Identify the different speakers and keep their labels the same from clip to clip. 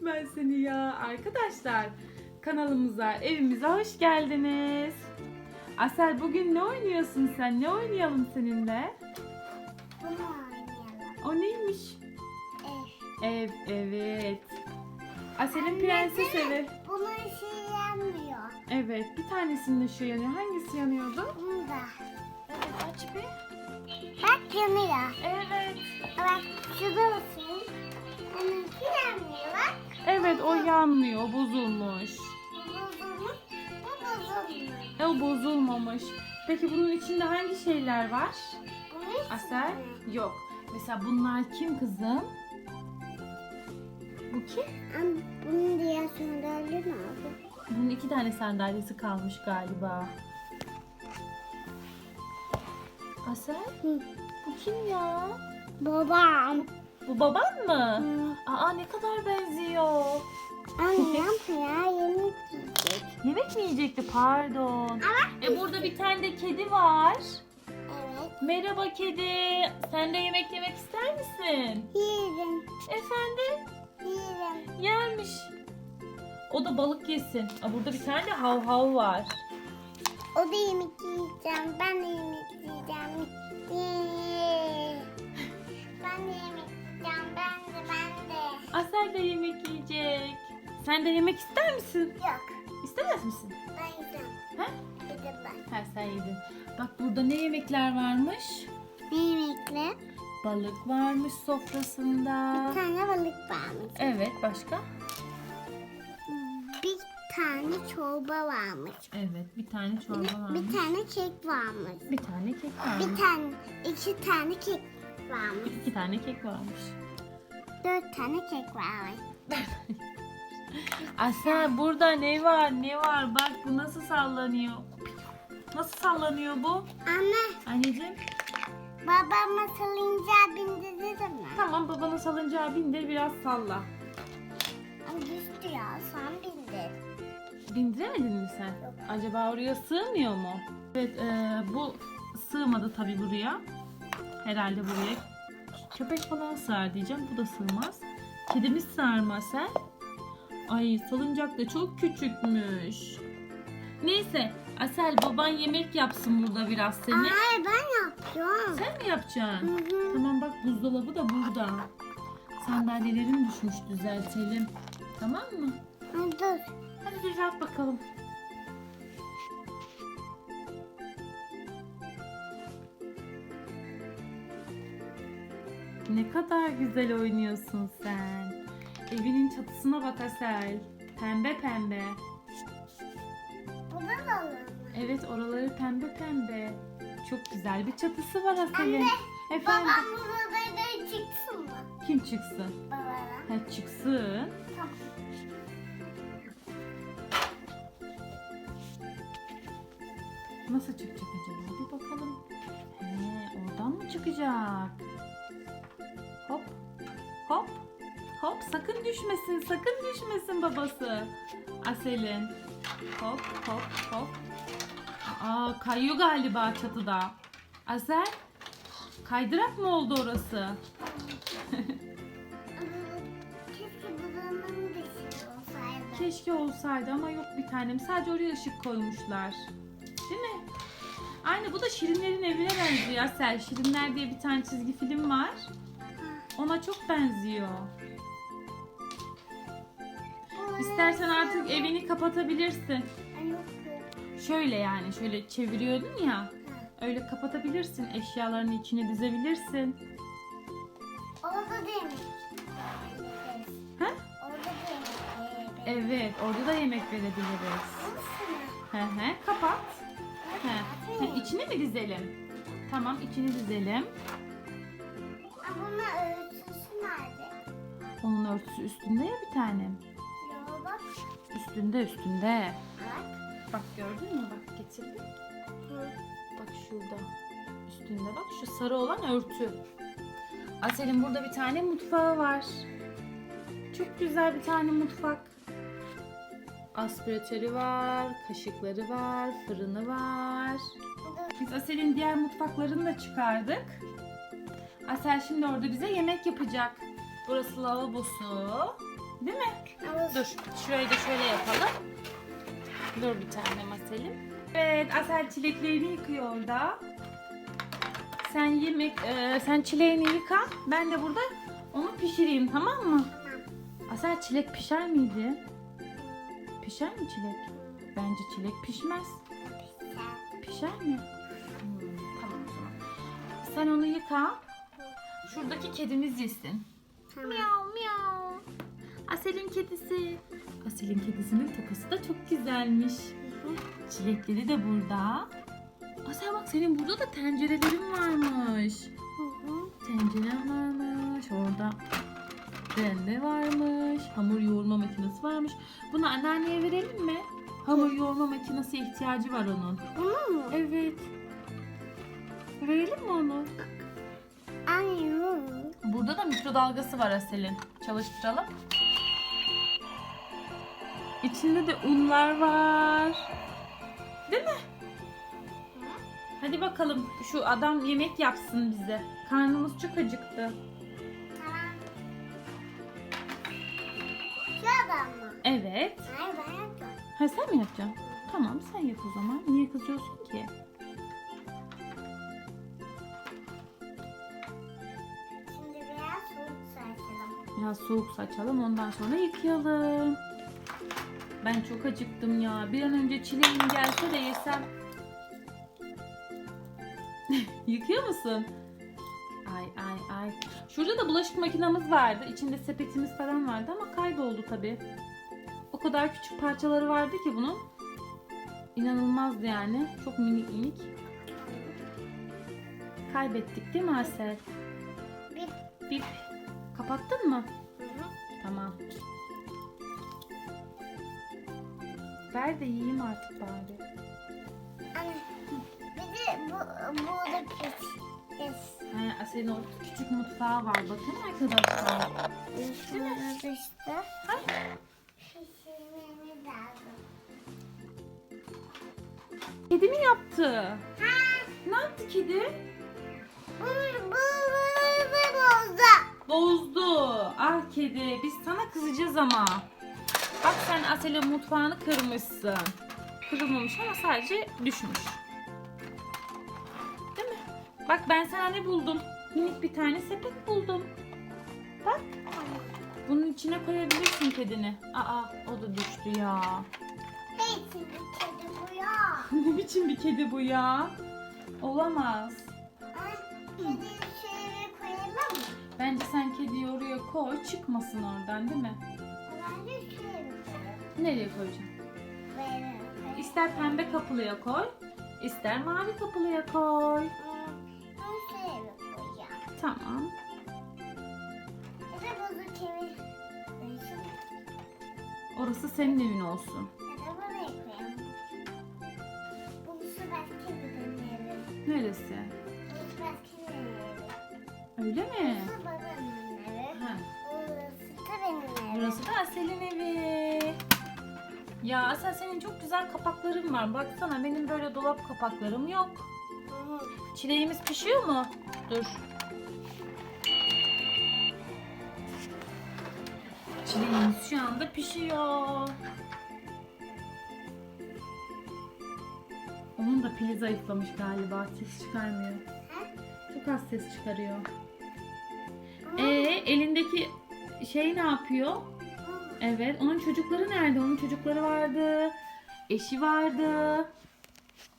Speaker 1: ben seni ya. Arkadaşlar kanalımıza, evimize hoş geldiniz. Asel bugün ne oynuyorsun sen? Ne oynayalım seninle?
Speaker 2: Bunu oynayalım.
Speaker 1: O neymiş?
Speaker 2: Ev.
Speaker 1: Ev, evet. Asel'in prenses evi.
Speaker 2: Bunun ışığı yanmıyor.
Speaker 1: Evet, bir tanesinin ışığı yanıyor. Hangisi yanıyordu?
Speaker 2: Bunu da.
Speaker 1: Evet, aç bir.
Speaker 2: Bak yanıyor.
Speaker 1: Evet.
Speaker 2: Bak şurada olsun. Onunki yanmıyor bak.
Speaker 1: Evet, o yanmıyor, bozulmuş.
Speaker 2: Bozulmuş. Bu bozulmuş.
Speaker 1: E, o bozulmamış. Peki bunun içinde hangi şeyler var?
Speaker 2: Bunun
Speaker 1: Asel? Yok. Mesela bunlar kim kızım? Bu kim?
Speaker 2: Ama bunun diğer sandalye ne oldu?
Speaker 1: Bunun iki tane sandalyesi kalmış galiba. Asel?
Speaker 2: Hı.
Speaker 1: Bu kim ya?
Speaker 2: Babam.
Speaker 1: Bu baban mı? Aa ne kadar benziyor.
Speaker 2: Annem ya yemek yiyecek.
Speaker 1: Yemek mi yiyecekti? Pardon. E burada bir tane de kedi var.
Speaker 2: Evet.
Speaker 1: Merhaba kedi. Sen de yemek yemek ister misin?
Speaker 2: Yerim.
Speaker 1: Efendim?
Speaker 2: Yerim.
Speaker 1: Yermiş. O da balık yesin. Aa, burada bir tane de hav hav var.
Speaker 2: O da yemek yiyeceğim. Ben de yemek yiyeceğim. Ye. De yemek
Speaker 1: yiyecek. Sen de yemek ister misin?
Speaker 2: Yok.
Speaker 1: İstemez misin?
Speaker 2: Ben yiyeceğim.
Speaker 1: Ha?
Speaker 2: Yedim ben.
Speaker 1: Ha sen yedin. Bak burada ne yemekler varmış?
Speaker 2: Ne yemekle?
Speaker 1: Balık varmış sofrasında.
Speaker 2: Bir tane balık varmış.
Speaker 1: Evet başka?
Speaker 2: Bir tane çorba varmış.
Speaker 1: Evet bir tane çorba
Speaker 2: Bir,
Speaker 1: varmış.
Speaker 2: bir tane kek varmış.
Speaker 1: Bir tane kek
Speaker 2: Bir
Speaker 1: varmış.
Speaker 2: tane, iki tane kek varmış.
Speaker 1: İki tane kek varmış.
Speaker 2: Dört tane kek varmış.
Speaker 1: Asel burada ne var ne var bak bu nasıl sallanıyor. Nasıl sallanıyor bu?
Speaker 2: Anne,
Speaker 1: Anneciğim.
Speaker 2: babama salıncağı bindirdin mi?
Speaker 1: Tamam babanın salıncağı bindir biraz salla.
Speaker 2: Ay düştü ya, sen bindir.
Speaker 1: Bindiremedin mi sen? Acaba oraya sığmıyor mu? Evet e, bu sığmadı tabii buraya. Herhalde buraya köpek falan sığar diyeceğim. Bu da sığmaz. Kedimiz sığar mı Asel? Ay salıncak da çok küçükmüş. Neyse Asel baban yemek yapsın burada biraz seni.
Speaker 2: Ay ben yapıyorum.
Speaker 1: Sen mi yapacaksın?
Speaker 2: Hı hı.
Speaker 1: Tamam bak buzdolabı da burada. Sandalyelerin düşmüş düzeltelim. Tamam mı?
Speaker 2: Dur.
Speaker 1: Hadi düzelt bakalım. Ne kadar güzel oynuyorsun sen. Evinin çatısına bak Asel. Pembe pembe.
Speaker 2: Bu da alalım.
Speaker 1: Evet oraları pembe pembe. Çok güzel bir çatısı var Asel'in.
Speaker 2: Anne,
Speaker 1: Efendim
Speaker 2: Babam burada da çıksın mı?
Speaker 1: kim çıksın?
Speaker 2: Babana.
Speaker 1: Ha çıksın.
Speaker 2: Tamam.
Speaker 1: Nasıl çıkacak acaba? Bir bakalım. He, oradan mı çıkacak? Hop sakın düşmesin. Sakın düşmesin babası. Asel'in. Hop hop hop. Aa kayıyor galiba çatıda. Asel. Kaydırak mı oldu orası?
Speaker 2: Keşke olsaydı
Speaker 1: ama yok bir tanem. Sadece oraya ışık koymuşlar. Değil mi? Aynı bu da Şirinlerin evine benziyor Asel. Şirinler diye bir tane çizgi film var. Ona çok benziyor. İstersen artık evini kapatabilirsin. Şöyle yani şöyle çeviriyordun ya. Öyle kapatabilirsin. Eşyalarını içine dizebilirsin.
Speaker 2: Orada mi?
Speaker 1: Ha?
Speaker 2: Orada mi?
Speaker 1: Evet, orada da yemek verebiliriz. Hı hı, kapat. He. He, içine mi dizelim? Tamam, içini dizelim. Onun örtüsü üstünde ya bir tanem.
Speaker 2: Yo bak.
Speaker 1: Üstünde üstünde.
Speaker 2: Bak.
Speaker 1: Bak gördün mü? Bak getirdim. Bak şurada. Üstünde bak şu sarı olan örtü. Asel'in burada bir tane mutfağı var. Çok güzel bir tane mutfak. Aspiratörü var, kaşıkları var, fırını var. Biz Asel'in diğer mutfaklarını da çıkardık. Asel şimdi orada bize yemek yapacak. Burası lavabosu. Değil mi?
Speaker 2: Ama
Speaker 1: Dur şurayı da şöyle yapalım. Dur bir tane Asel'im. Evet Asel çileklerini yıkıyor orada. Sen yemek, e, sen çileğini yıka. Ben de burada onu pişireyim tamam mı? Asel çilek pişer miydi? Pişer mi çilek? Bence çilek pişmez. Pişer mi? Hmm, tamam o zaman. Sen onu yıka. Şuradaki kedimiz yesin.
Speaker 2: Tamam.
Speaker 1: Miyav miyav. Asel'in kedisi. Asel'in kedisinin takısı da çok güzelmiş. Çilekleri de burada. Asel bak senin burada da tencerelerin varmış. Tenceren varmış. Orada rende varmış. Hamur yoğurma makinesi varmış. Bunu anneanneye verelim mi? Hamur yoğurma makinesi ihtiyacı var onun.
Speaker 2: Bunu mu?
Speaker 1: Evet. Verelim mi onu? Burada da mikrodalgası var Asel'in. Çalıştıralım. İçinde de unlar var. Değil mi? Hadi bakalım şu adam yemek yapsın bize. Karnımız çok acıktı.
Speaker 2: Tamam. Şu adam mı?
Speaker 1: Evet.
Speaker 2: Hayır ben yapacağım.
Speaker 1: Ha sen mi yapacaksın? Tamam sen yap o zaman. Niye kızıyorsun ki?
Speaker 2: Biraz soğuk saçalım
Speaker 1: ondan sonra yıkayalım. Ben çok acıktım ya. Bir an önce çileğim gelse de yesem. Yıkıyor musun? Ay ay ay. Şurada da bulaşık makinamız vardı. İçinde sepetimiz falan vardı ama kayboldu tabii. O kadar küçük parçaları vardı ki bunun. İnanılmazdı yani. Çok minik minik. Kaybettik değil mi Asel?
Speaker 2: Bir.
Speaker 1: Bip. Kapattın mı?
Speaker 2: Hı hı.
Speaker 1: Tamam. Ver de yiyeyim artık bari.
Speaker 2: Anne. Bir de bu, burada pis.
Speaker 1: Ha, Asel'in orada küçük mutfağı var. Bakın arkadaşlar.
Speaker 2: Şurada işte. Lazım.
Speaker 1: Kedi mi yaptı?
Speaker 2: Ha.
Speaker 1: Ne yaptı kedi?
Speaker 2: Bu, bu, bu, bu bozdu.
Speaker 1: Bozdu. Ah kedi. Biz sana kızacağız ama. Bak sen Asel'in mutfağını kırmışsın. Kırılmamış ama sadece düşmüş. Değil mi? Bak ben sana ne buldum? Minik bir tane sepet buldum. Bak. Bunun içine koyabilirsin kedini. Aa o da düştü ya.
Speaker 2: Hey şimdi kedi bu ya.
Speaker 1: ne biçim bir kedi bu ya? Olamaz. Oraya koy çıkmasın oradan değil mi?
Speaker 2: Koyalım.
Speaker 1: Nereye koyacaksın? İster pembe kapılıya koy, ister mavi kapılıya koy.
Speaker 2: Koyacağım.
Speaker 1: Tamam. Orası senin evin olsun.
Speaker 2: Ya da buraya burası da
Speaker 1: Asel'in evi. Ya Asel senin çok güzel kapakların var. Baksana benim böyle dolap kapaklarım yok. Çileğimiz pişiyor mu? Dur. Çileğimiz şu anda pişiyor. Onun da pili zayıflamış galiba. Ses çıkarmıyor. Çok az ses çıkarıyor. Ee, elindeki şey ne yapıyor? Evet, onun çocukları nerede? Onun çocukları vardı. Eşi vardı.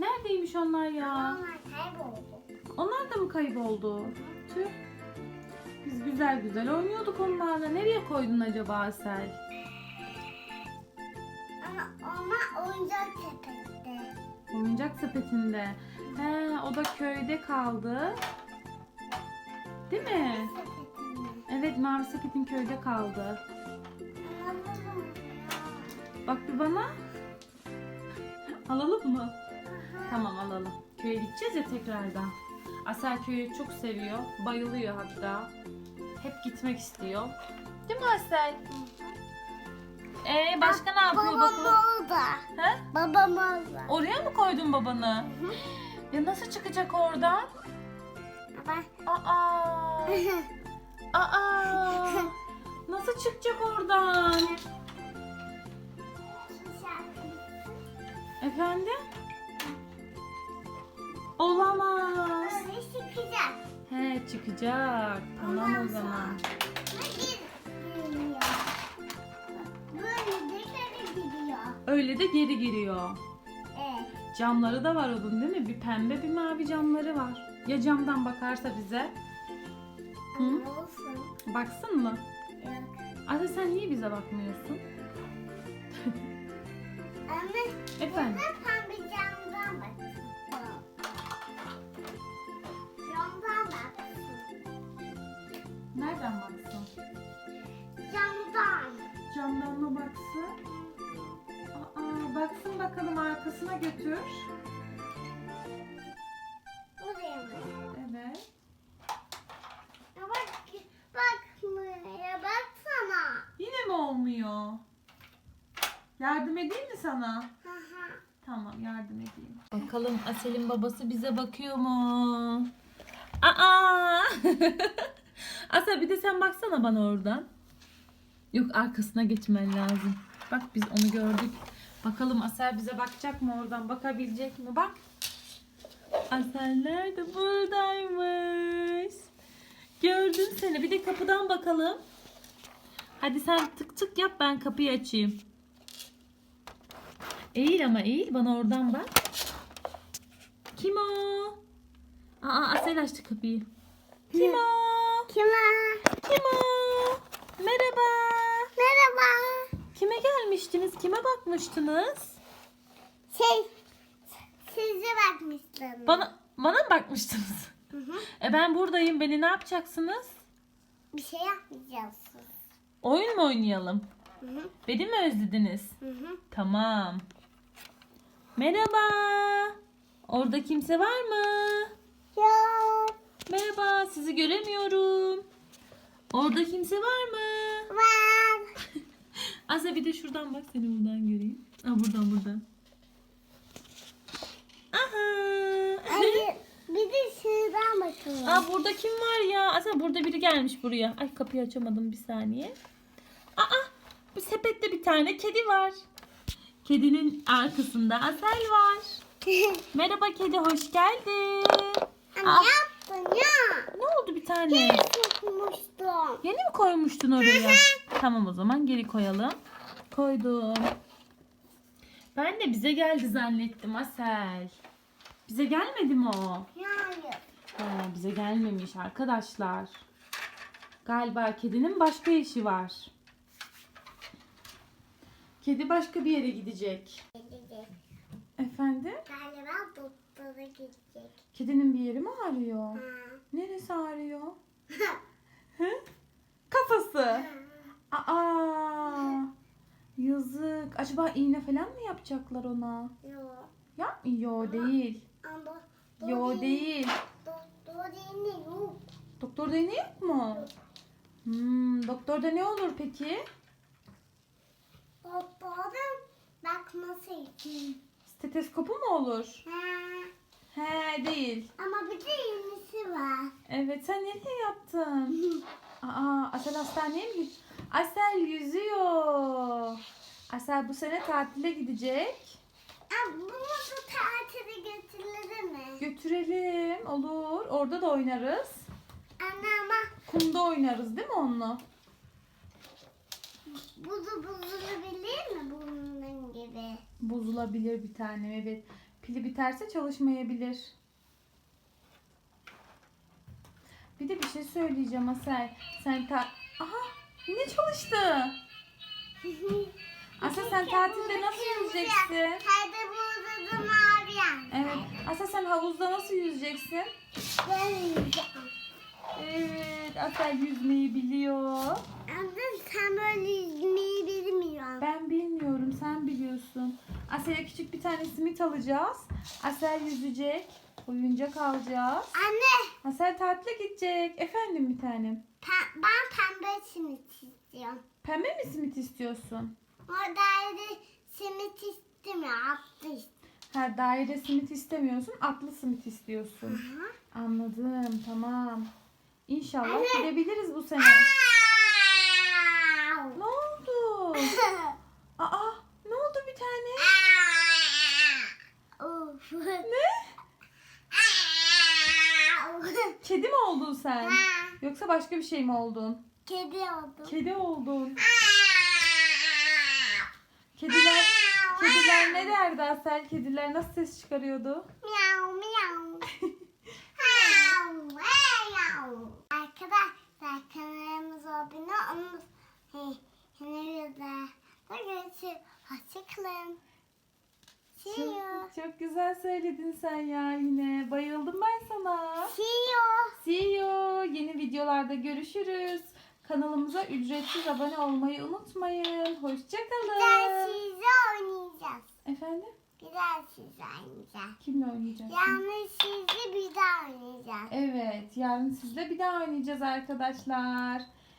Speaker 1: Neredeymiş onlar ya?
Speaker 2: Onlar kayboldu.
Speaker 1: Onlar da mı kayboldu? Tüh. Biz güzel güzel oynuyorduk onlarla. Nereye koydun acaba Asel?
Speaker 2: Ama onlar oyuncak sepette.
Speaker 1: Oyuncak sepetinde. He, o da köyde kaldı. Değil mi? Evet, mavi sepetin köyde kaldı. Bak bir bana. Alalım mı? Tamam alalım. Köye gideceğiz ya tekrardan. Asel köyü çok seviyor. Bayılıyor hatta. Hep gitmek istiyor. Değil mi Asel? Ee başka ne yapıyor
Speaker 2: Babam
Speaker 1: bakalım?
Speaker 2: orada.
Speaker 1: He?
Speaker 2: Babam orada.
Speaker 1: Oraya mı koydun babanı? Ya nasıl çıkacak oradan? Aa! Aa! Nasıl çıkacak oradan? Efendim? Olamaz.
Speaker 2: Öyle çıkacak.
Speaker 1: He çıkacak. Tamam o zaman. Öyle de geri giriyor.
Speaker 2: Evet.
Speaker 1: Camları da var onun değil mi? Bir pembe bir mavi camları var. Ya camdan bakarsa bize? Hı?
Speaker 2: Olsun.
Speaker 1: Baksın mı?
Speaker 2: Yok.
Speaker 1: Aslı sen niye bize bakmıyorsun?
Speaker 2: Ama
Speaker 1: Efendim?
Speaker 2: burada pembe camdan baksın. Camdan baksın.
Speaker 1: Nereden baksın?
Speaker 2: Camdan.
Speaker 1: Camdan mı baksın? Aa, baksın bakalım arkasına götür. Yardım edeyim mi sana?
Speaker 2: Hı hı.
Speaker 1: Tamam yardım edeyim. Bakalım Asel'in babası bize bakıyor mu? Aa! Asel bir de sen baksana bana oradan. Yok arkasına geçmen lazım. Bak biz onu gördük. Bakalım Asel bize bakacak mı oradan? Bakabilecek mi? Bak. Aseller de buradaymış. Gördüm seni. Bir de kapıdan bakalım. Hadi sen tık tık yap ben kapıyı açayım. Eğil ama eğil bana oradan bak. Kim o? Aa Asel açtı kapıyı. Kim o?
Speaker 2: Kime?
Speaker 1: Kim o? Merhaba.
Speaker 2: Merhaba.
Speaker 1: Kime gelmiştiniz? Kime bakmıştınız?
Speaker 2: Şey, size bakmıştım.
Speaker 1: Bana bana mı bakmıştınız?
Speaker 2: Hı hı.
Speaker 1: E ben buradayım. Beni ne yapacaksınız?
Speaker 2: Bir şey yapmayacağız.
Speaker 1: Oyun mu oynayalım?
Speaker 2: Hı hı.
Speaker 1: Beni mi özlediniz?
Speaker 2: Hı hı.
Speaker 1: Tamam. Merhaba. Orada kimse var mı?
Speaker 2: Yok.
Speaker 1: Merhaba, sizi göremiyorum. Orada kimse var mı?
Speaker 2: Var.
Speaker 1: Asya bir de şuradan bak seni buradan göreyim. Aa buradan buradan. Aha.
Speaker 2: Hayır. Bir de şuradan bakalım.
Speaker 1: Aa burada kim var ya? Asya burada biri gelmiş buraya. Ay kapıyı açamadım bir saniye. Aa bu sepette bir tane kedi var. Kedinin arkasında Asel var. Merhaba kedi hoş geldin.
Speaker 2: Anne
Speaker 1: Aa.
Speaker 2: yaptın ya.
Speaker 1: Ne oldu bir tane?
Speaker 2: Sokmuştum.
Speaker 1: Yeni mi koymuştun oraya? tamam o zaman geri koyalım. Koydum. Ben de bize geldi zannettim Asel. Bize gelmedi mi o?
Speaker 2: Hayır.
Speaker 1: He, bize gelmemiş arkadaşlar. Galiba kedinin başka işi var. Kedi başka bir yere gidecek.
Speaker 2: Gidecek.
Speaker 1: Efendim?
Speaker 2: Galiba doktora gidecek.
Speaker 1: Kedinin bir yeri mi ağrıyor?
Speaker 2: Ha.
Speaker 1: Neresi ağrıyor? Hı? Kafası. Aa! Yazık. Acaba iğne falan mı yapacaklar ona?
Speaker 2: Yok.
Speaker 1: Ya yo değil.
Speaker 2: Ama
Speaker 1: Yo değil.
Speaker 2: Doktor değil yok.
Speaker 1: Doktorda iğne yok mu? Hmm, doktorda ne olur peki?
Speaker 2: Doktorun bakması için.
Speaker 1: Stetoskopu mu olur?
Speaker 2: Ha.
Speaker 1: He değil.
Speaker 2: Ama bir de yenisi var.
Speaker 1: Evet sen nereye yaptın? Aa Asel hastaneye mi gitti? Asel yüzüyor. Asel bu sene tatile gidecek.
Speaker 2: Aa, bunu da tatile götürülür mü?
Speaker 1: Götürelim olur. Orada da oynarız.
Speaker 2: Anne ama
Speaker 1: Kumda oynarız değil mi onunla?
Speaker 2: Buzu bozulabilir mi bunun gibi?
Speaker 1: Bozulabilir bir tane evet. Pili biterse çalışmayabilir. Bir de bir şey söyleyeceğim Asel. Sen ta... Aha yine çalıştı. Asel sen tatilde nasıl yüzeceksin?
Speaker 2: Hadi da mavi.
Speaker 1: Evet. Asel sen havuzda nasıl yüzeceksin?
Speaker 2: Ben yiyeceğim.
Speaker 1: Evet. Asel yüzmeyi biliyor.
Speaker 2: Anne sen böyle yüzmeyi bilmiyorsun.
Speaker 1: Ben bilmiyorum. Sen biliyorsun. Asel'e küçük bir tane simit alacağız. Asel yüzecek. Oyuncak alacağız.
Speaker 2: Anne
Speaker 1: Asel tatile gidecek. Efendim bir tanem.
Speaker 2: pe- ben pembe simit istiyorum.
Speaker 1: Pembe mi simit istiyorsun?
Speaker 2: Orada simit istemiyor. Attı işte.
Speaker 1: Ha daire simit istemiyorsun. Atlı simit istiyorsun. Anladım. Tamam. İnşallah gidebiliriz bu sene. ne oldu?
Speaker 2: Aa
Speaker 1: ne
Speaker 2: oldu bir tane? ne? Kedi mi oldun sen?
Speaker 1: Yoksa başka bir şey mi oldun?
Speaker 2: Kedi oldum.
Speaker 1: Kedi oldun. Kediler, kediler ne derdi Asel? Kediler nasıl ses çıkarıyordu?
Speaker 2: Miau. Kanalımıza da görüşürüz. Hoşçakalın. See you.
Speaker 1: Çok, çok güzel söyledin sen ya yine. Bayıldım ben sana.
Speaker 2: See you.
Speaker 1: See you. Yeni videolarda görüşürüz. Kanalımıza ücretsiz abone olmayı unutmayın. Hoşçakalın.
Speaker 2: sizle oynayacağız.
Speaker 1: Efendim?
Speaker 2: Daha sizle oynayacağız.
Speaker 1: Kimle oynayacağız?
Speaker 2: Yalnız sizle bir daha oynayacağız.
Speaker 1: Evet, yarın sizle bir daha oynayacağız arkadaşlar.